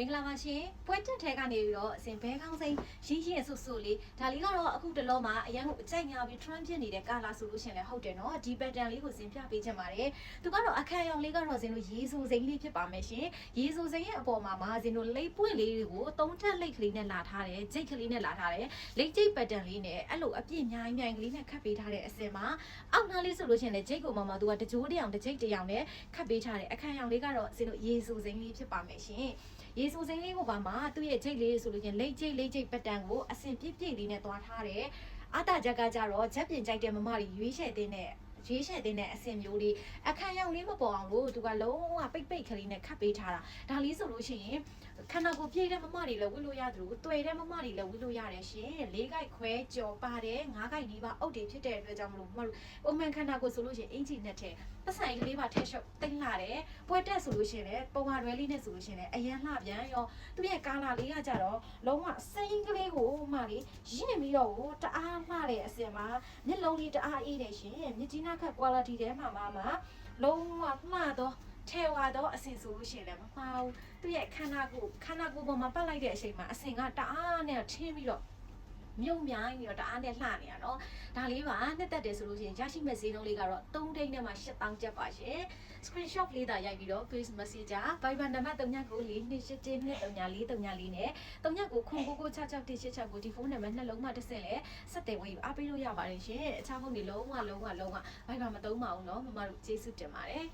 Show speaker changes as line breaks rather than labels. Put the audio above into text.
မင်္ဂလာပါရှင်ပွဲတက်ထဲကနေပြီးတော့အစဉ်ဘဲကောင်းစိမ်းရင်းရင်းဆူဆူလေးဒါလေးကတော့အခုတလောမှာအရန်ကိုအကြိုက်ညာပြီး trend ဖြစ်နေတဲ့ကာလာဆိုလို့ရှရင်လည်းဟုတ်တယ်နော်ဒီ pattern လေးကိုဇင်ပြပေးချင်ပါတယ်သူကတော့အခန်းရောင်လေးကတော့ဇင်တို့ရေဆိုစိမ်းလေးဖြစ်ပါမယ်ရှင်ရေဆိုစိမ်းရဲ့အပေါ်မှာမာဇင်တို့လိပ်ပွင့်လေးတွေကိုသုံးထက်လိပ်ကလေးနဲ့လာထားတယ်ဂျိတ်ကလေးနဲ့လာထားတယ်လိပ်ဂျိတ် pattern လေးနဲ့အဲ့လိုအပြည့်မြိုင်းမြိုင်းကလေးနဲ့ခတ်ပေးထားတဲ့အစင်မှာအောက်နားလေးဆိုလို့ရှရင်လည်းဂျိတ်ကိုမှမသူကတကြိုးတယောင်တစ်ဂျိတ်တယောင်နဲ့ခတ်ပေးထားတယ်အခန်းရောင်လေးကတော့ဇင်တို့ရေဆိုစိမ်းလေးဖြစ်ပါမယ်ရှင်ရေဆိုစိမ်းလေးကိုပါမှာသူ့ရဲ့ဂျိတ်လေးဆိုလို့ချင်းလိတ်ဂျိတ်လိတ်ဂျိတ်ပတ်တန်ကိုအစင်ပြည့်ပြည့်လေးနဲ့သွားထားတယ်။အတာချက်ကကြတော့ချက်ပြင်ကြိုက်တဲ့မမတွေရွေးချယ်တဲ့နဲ့ ရွေးချယ်တဲ့အစင်မျိုးလေးအခန်းရောင်လေးမပေါ်အောင်လို့သူကလုံးဝပိတ်ပိတ်ကလေးနဲ့ခတ်ပေးထားတာဒါလေးဆိုလို့ရှိရင်ခန္ဓာကိုယ်ပြည့်တဲ့မမတွေလည်းဝတ်လို့ရသလိုတွေ့တဲ့မမတွေလည်းဝတ်လို့ရတယ်ရှင်လေးကိုက်ခွဲကြော်ပါတယ်ငါးကိုက်လေးပါအုတ်တွေဖြစ်တဲ့အတွက်ကြောင့်မလို့မမတို့ပုံမှန်ခန္ဓာကိုယ်ဆိုလို့ရှိရင်အင်ဂျီနဲ့ထဲပတ်ဆိုင်ကလေးပါထဲရှုပ်တိမ့်လာတယ်ပွဲတက်ဆိုလို့ရှိရင်လည်းပုံမှန်ရွယ်လေးနဲ့ဆိုလို့ရှိရင်လည်းအရန်လှပြန်ရောသူ့ရဲ့ကာလာလေးကကြတော့လုံးဝစိမ်းကလေးကို မှလေရင့်ပြီးတော့ကိုတအားလှတဲ့အစင်မှာမျက်လုံးလေးတအားအေးတယ်ရှင်မြစ်ကြီးနားခက် quality ထဲမှာမှမှလုံးဝလှတော့ထဲဝါတော့အစင်ဆိုလို့ရှိရင်လည်းမမှားဘူးသူ့ရဲ့ခန္ဓာကိုယ်ခန္ဓာကိုယ်ပေါ်မှာပတ်လိုက်တဲ့အချိန်မှာအစင်ကတအားနဲ့ထင်းပြီးတော့ မြုံမြိုင်းပြီးတော့တအားနဲ့လှနေရတော့ဒါလေးပါနှစ်သက်တယ်ဆိုလို့ရှိရင်ရရှိမဲ့ဈေးနှုန်းလေးကတော့3ဒိန်းနဲ့မှ8000ကျပ်ပါရှင် screenshot လေးသာရိုက်ပြီးတော့ face messenger Viber နံပါတ်3992834334နဲ့39ခုခု6666ကိုဒီဖုန်းနံပါတ်နှလုံးမှတစ်ဆင့်လဲဆက်တယ်ဝင်ယူအားပေးလို့ရပါတယ်ရှင်အခြားဖုန်းတွေလုံးဝလုံးဝလုံးဝ Viber မသုံးပါဘူးเนาะမမတို့ကျေးဇူးတင်ပါတယ်